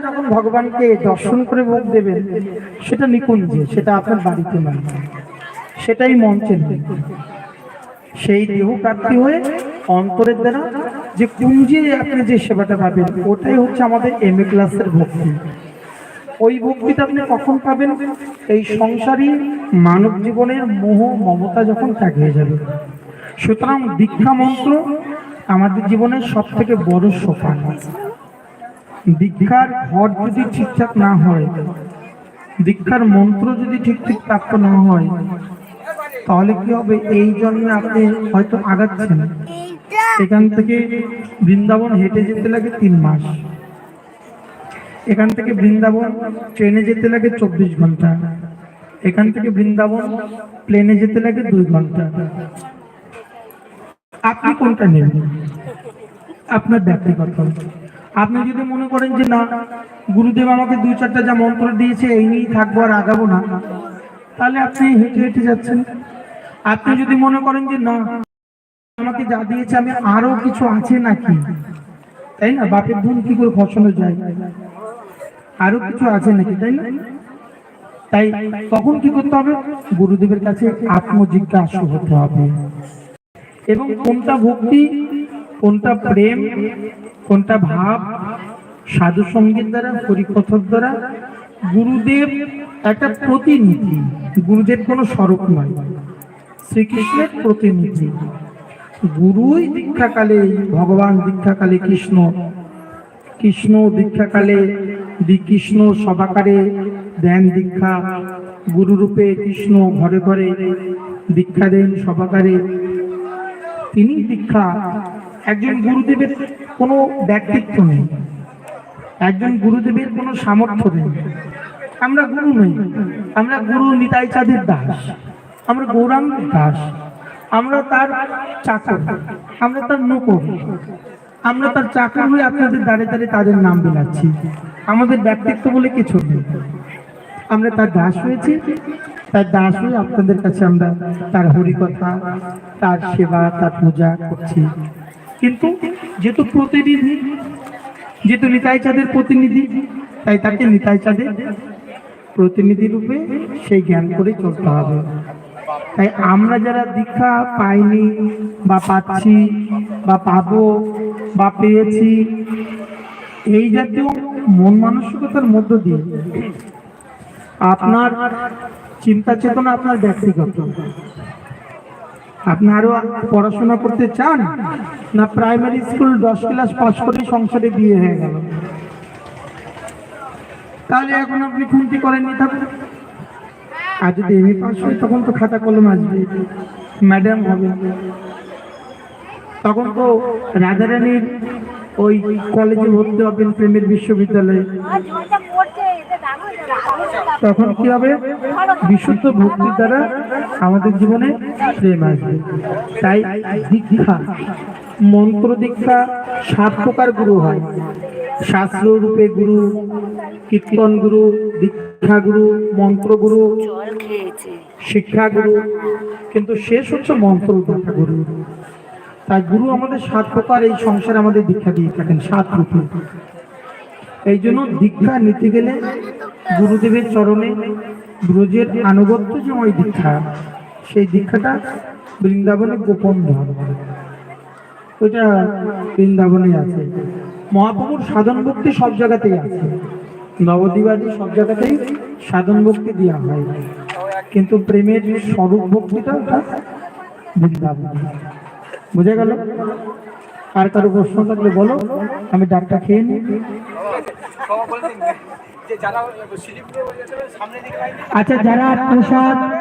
যখন ভগবানকে দর্শন করে ভোগ দেবেন, সেটা নিকুঞ্জে, সেটা আপনার বাড়িতে নয় সেটাই মঞ্চে সেই দেহ প্রাপ্তি হয়ে অন্তরের দ্বারা যে কুঞ্জে আপনি যে সেবাটা পাবেন, ওটাই হচ্ছে আমাদের এম এ ক্লাসের ভক্তি। ওই ভক্তিটা আপনি কখন পাবেন? এই সংসারী মানব জীবনের মোহ, মমতা যখন হয়ে যাবে। সুতরাং দীক্ষা মন্ত্র আমাদের জীবনের সব থেকে বড় সোপান। দীক্ষার ঘর যদি ঠিকঠাক না হয়, দীক্ষার মন্ত্র যদি ঠিক ঠিক প্রাপ্ত না হয়, তাহলে কি হবে? এই জন্মে আপনি হয়তো আগাচ্ছেন। এখান থেকে বৃন্দাবন হেঁটে যেতে লাগে তিন মাস। এখান থেকে বৃন্দাবন ট্রেনে যেতে লাগে চব্বিশ ঘণ্টা। এখান থেকে বৃন্দাবন প্লেনে যেতে লাগে দুই ঘণ্টা। আপনি কোনটা নেবেন? আপনার ব্যক্তিগত। আপনি যদি মনে করেন যে না, গুরুদেব আমাকে দুই চারটা যা মন্ত্র দিয়েছে, এই নিয়েই থাকব আর আগাবো না, তাহলে আপনি হেঁটে হেঁটে যাচ্ছেন। আপনি যদি মনে করেন যে না, আমাকে যা দিয়েছে, আমি আরও কিছু আছে নাকি? তাই না? বাপের ধন কি করে ফসলে যায়? আরও কিছু আছে নাকি? তাই না? তাই তখন কি করতে হবে? গুরুদেবের কাছে আত্মজিজ্ঞাসা হতে হবে। এবং কোনটা ভক্তি কোনটা প্রেম, কোনটা ভাব? সাধু সংগীত দ্বারা হরিকথার দ্বারা? গুরুদেব একটা প্রতিনিধি। গুরুদেব কোনো স্বরূপ নয়। শ্রীকৃষ্ণের প্রতিনিধি। গুরুই দীক্ষাকালে, ভগবান দীক্ষাকালে কৃষ্ণ। কৃষ্ণ দীক্ষাকালে কৃষ্ণ সভাকারে দেন দীক্ষা। গুরুরূপে কৃষ্ণ ঘরে ঘরে দীক্ষা দেন সভাকারে। তিনি দীক্ষা একজন গুরুদেবের কোনো ব্যক্তিত্ব নেই। একজন গুরুদেবের কোনো সামর্থ্য নেই। আমরা গুরু নই। আমরা গুরু নিতাই চাঁদের দাস। আমরা গৌরাঙ্গের দাস। আমরা তার চাকর। আমরা তার নৌকর আমরা তার চাকর হয়ে আপনাদের দাঁড়ে দাঁড়িয়ে তাদের নাম বিলাচ্ছি। আমাদের ব্যক্তিত্ব বলে কিছু নেই। আমরা তার দাস হয়েছি। তার দাস হয়ে আপনাদের কাছে আমরা তার হরিকথা, তার সেবা, তার পূজা করছি। কিন্তু যেহেতু প্রতিনিধি, যেহেতু নিতাই চাঁদের প্রতিনিধি, তাই তাকে নিতাই চাঁদের প্রতিনিধি রূপে সেই জ্ঞান করে চলতে হবে। তাই আমরা যারা দীক্ষা পাইনি বা পাচ্ছি বা পাবো বা পেয়েছি, এই জাতীয় মন মানসিকতার মধ্য দিয়ে আপনার চিন্তা চেতনা আপনার ব্যক্তিগত। আপনি আরও পড়াশোনা করতে চান? না প্রাইমারি স্কুল দশ ক্লাস পাস করে সংসারে বিয়ে হয়ে গেল? তাহলে এখন আপনি খুনটি করেননি থাকুন আর যদি এমএ পাস হয় তখন তো খাতা কলম আসবে। ম্যাডাম হবে। তখন তো রাজারানীর ওই কলেজে ভর্তি হবেন প্রেমের বিশ্ববিদ্যালয়ে। তখন কি হবে? বিশুদ্ধ ভক্তির দ্বারা আমাদের জীবনে প্রেম আসবে। তাই দীক্ষা মন্ত্র দীক্ষা সাত প্রকার গুরু হয়। শাস্ত্র রূপে গুরু কীর্তন গুরু দীক্ষা গুরু মন্ত্র গুরু শিক্ষা গুরু। কিন্তু শেষ হচ্ছে মন্ত্র দীক্ষা গুরু। তাই গুরু আমাদের সাত প্রকার এই সংসারে আমাদের দীক্ষা দিয়ে থাকেন, সাত রূপে। এই জন্য দীক্ষা নিতে গেলে গুরুদেবের চরণে ব্রজের আনুগত্য যে ওই দীক্ষা, সেই দীক্ষাটা বৃন্দাবনে গোপন ধর্ম। ওইটা বৃন্দাবনে আছে। মহাপ্রভুর সাধন ভক্তি সব জায়গাতেই আছে। নবদ্বীপাদি সব জায়গাতেই সাধন ভক্তি দেওয়া হয়। কিন্তু প্রেমের স্বরূপ ভক্তিটা, ওটা বৃন্দাবন। বুঝে গেল? আর কারও প্রশ্ন থাকলে বলো আমি ডাকটা খেয়ে নিই। আচ্ছা যারা প্রসাদ